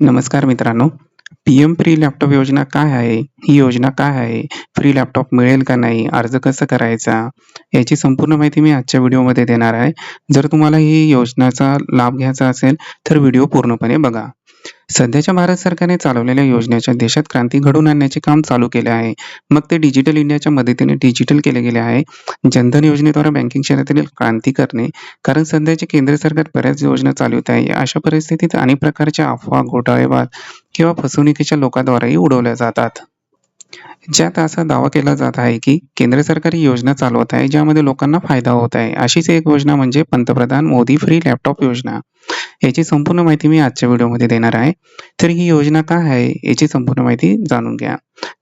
नमस्कार मित्रांनो. P-M free laptop योजना काय आहे? ही योजना काय आहे? फ्री लॅपटॉप मिळेल का नाही? अर्ज कसा करायचा? याची संपूर्ण माहिती मी आजच्या व्हिडिओमध्ये देणार आहे. जर तुम्हाला ही योजनेचा लाभ घ्यायचा असेल, तर व्हिडिओ पूर्णपणे बघा. सध्याच्या भारत सरकारने चालवलेल्या योजनेच्या देशात क्रांती घडवून आणण्याचे काम चालू केले आहे. मग ते डिजिटल इंडियाच्या मदतीने डिजिटल केले गेले आहे. जनधन योजनेद्वारे बँकिंग क्षेत्रातील क्रांती करणे. कारण सध्याचे केंद्र सरकार बऱ्याच योजना चालवत आहे. अशा परिस्थितीत अनेक प्रकारच्या अफवा, घोटाळेबाज किंवा फसवणुकीच्या लोकांद्वारेही उडवल्या जातात. ज्यात असा दावा केला जात आहे की केंद्र सरकार ही योजना चालवत आहे, ज्यामध्ये लोकांना फायदा होत आहे. अशीच एक योजना म्हणजे पंतप्रधान मोदी फ्री लॅपटॉप योजना. याची संपूर्ण माहिती मी आजच्या व्हिडिओमध्ये देणार आहे. तर ही योजना काय आहे? याची संपूर्ण माहिती जाणून घ्या.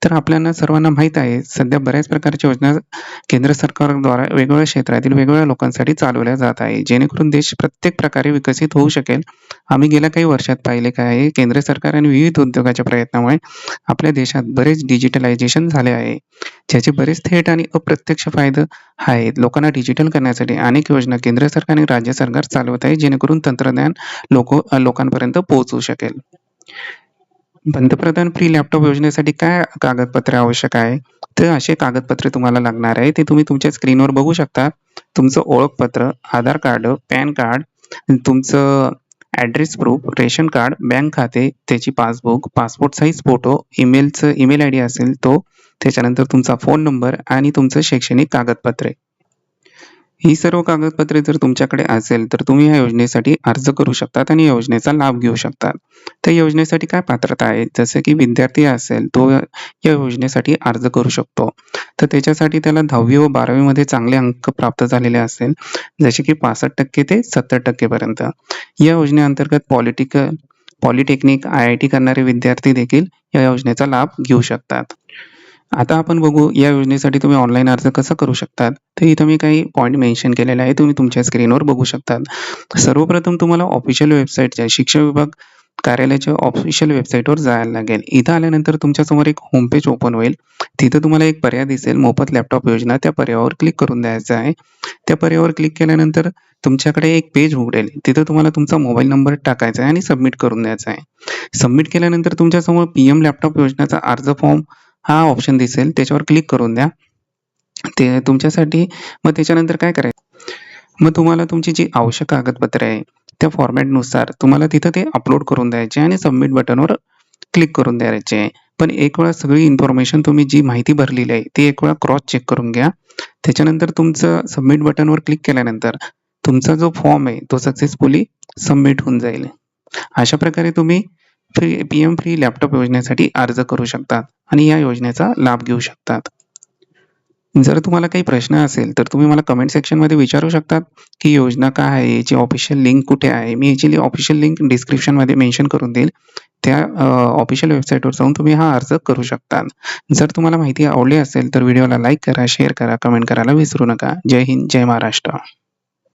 तर आपल्याला सर्वांना माहीत आहे, सध्या बऱ्याच प्रकारच्या योजना केंद्र सरकारद्वारा वेगवेगळ्या क्षेत्रातील वेगवेगळ्या लोकांसाठी चालवल्या जात आहे, जेणेकरून देश प्रत्येक प्रकारे विकसित होऊ शकेल. आम्ही गेल्या काही वर्षात पाहिले काय आहे, केंद्र सरकार आणि विविध उद्योगाच्या प्रयत्नामुळे आपल्या देशात बरेच डिजिटलायझेशन झाले आहे. ज्याचे बरेच थेट आणि अप्रत्यक्ष फायदे आहेत. लोकांना डिजिटल करण्यासाठी अनेक योजना केंद्र सरकार आणि राज्य सरकार चालवत आहे, जेणेकरून तंत्रज्ञान लोक लोकांपर्यंत पोहोचू शकेल. पंतप्रधान फ्री लॅपटॉप योजनेसाठी काय कागदपत्रे आवश्यक आहे? तर असे कागदपत्रे तुम्हाला लागणार आहे, ते तुम्ही तुमच्या स्क्रीनवर बघू शकता. तुमचं ओळखपत्र, आधार कार्ड, पॅन कार्ड, तुमचं address proof, ration card, bank खाते, त्याची पासबुक, पासपोर्ट साईज फोटो, ईमेलचं ईमेल आयडी असेल तो, त्याच्यानंतर तुमचा फोन नंबर आणि तुमचं शैक्षणिक कागदपत्रे. ही सर्व कागदपत्रे जर तुमच्याकडे असेल, तर तुम्ही या योजनेसाठी अर्ज करू शकतात आणि योजनेचा लाभ घेऊ शकतात. तर योजनेसाठी काय पात्रता आहे? जसं की विद्यार्थी असेल, तो या योजनेसाठी अर्ज करू शकतो. तर त्याच्यासाठी त्याला 10वी व 12वी मध्ये चांगले अंक प्राप्त झालेले असेल, जसे की 65% ते सत्तर टक्केपर्यंत या योजनेअंतर्गत पॉलिटिकल पॉलिटेक्निक, आय-आय-टी करणारे विद्यार्थी देखील या योजनेचा लाभ घेऊ शकतात. आता आपण बघू या योजनेसाठी तुम्ही ऑनलाईन अर्ज कसा करू शकतात. तर इथं मी काही पॉईंट मेन्शन केलेले आहे, तुम्ही तुमच्या स्क्रीनवर बघू शकतात. सर्वप्रथम तुम्हाला ऑफिशियल वेबसाईटच्या शिक्षण विभाग कार्यालयाच्या ऑफिशियल वेबसाईटवर जायला लागेल. इथं आल्यानंतर तुमच्यासमोर एक होम पेज ओपन होईल. तिथं तुम्हाला एक पर्याय दिसेल मोफत लॅपटॉप योजना, त्या पर्यायावर क्लिक करून द्यायचं आहे. त्या पर्यायावर क्लिक केल्यानंतर तुमच्याकडे एक पेज उघडेल. तिथं तुम्हाला तुमचा मोबाईल नंबर टाकायचा आहे आणि सबमिट करून द्यायचा आहे. सबमिट केल्यानंतर तुमच्यासमोर पी-एम लॅपटॉप योजनेचा अर्ज फॉर्म हा ऑप्शन दिसेल, त्याच्यावर क्लिक करून द्या. ते तुमच्यासाठी मग त्याच्यानंतर काय करायचं, मग तुम्हाला तुमची जी आवश्यक कागदपत्रे आहे, त्या फॉर्मॅटनुसार तुम्हाला तिथं ते अपलोड करून द्यायचे आणि सबमिट बटनवर क्लिक करून द्यायचे पण एक वेळा सगळी इन्फॉर्मेशन तुम्ही जी माहिती भरलेली आहे, ती एक वेळा क्रॉस चेक करून घ्या. त्याच्यानंतर तुमचं सबमिट बटनवर क्लिक केल्यानंतर तुमचा जो फॉर्म आहे, तो सक्सेसफुली सबमिट होऊन जाईल. अशा प्रकारे तुम्ही फ्री पी-एम फ्री लॅपटॉप योजनेसाठी अर्ज करू शकतात आणि या योजनेचा लाभ घेऊ शकतात. जर तुम्हाला काही प्रश्न असेल, तर तुम्ही मला कमेंट सेक्शनमध्ये विचारू शकतात, की योजना काय आहे? याची ऑफिशियल लिंक कुठे आहे? मी याची ऑफिशियल लिंक डिस्क्रिप्शनमध्ये मेन्शन करून देईल. त्या ऑफिशियल वेबसाईटवर जाऊन तुम्ही हा अर्ज करू शकता. जर तुम्हाला माहिती आवडली असेल, तर व्हिडिओला लाईक करा, शेअर करा, कमेंट करायला विसरू नका. जय हिंद, जय महाराष्ट्र.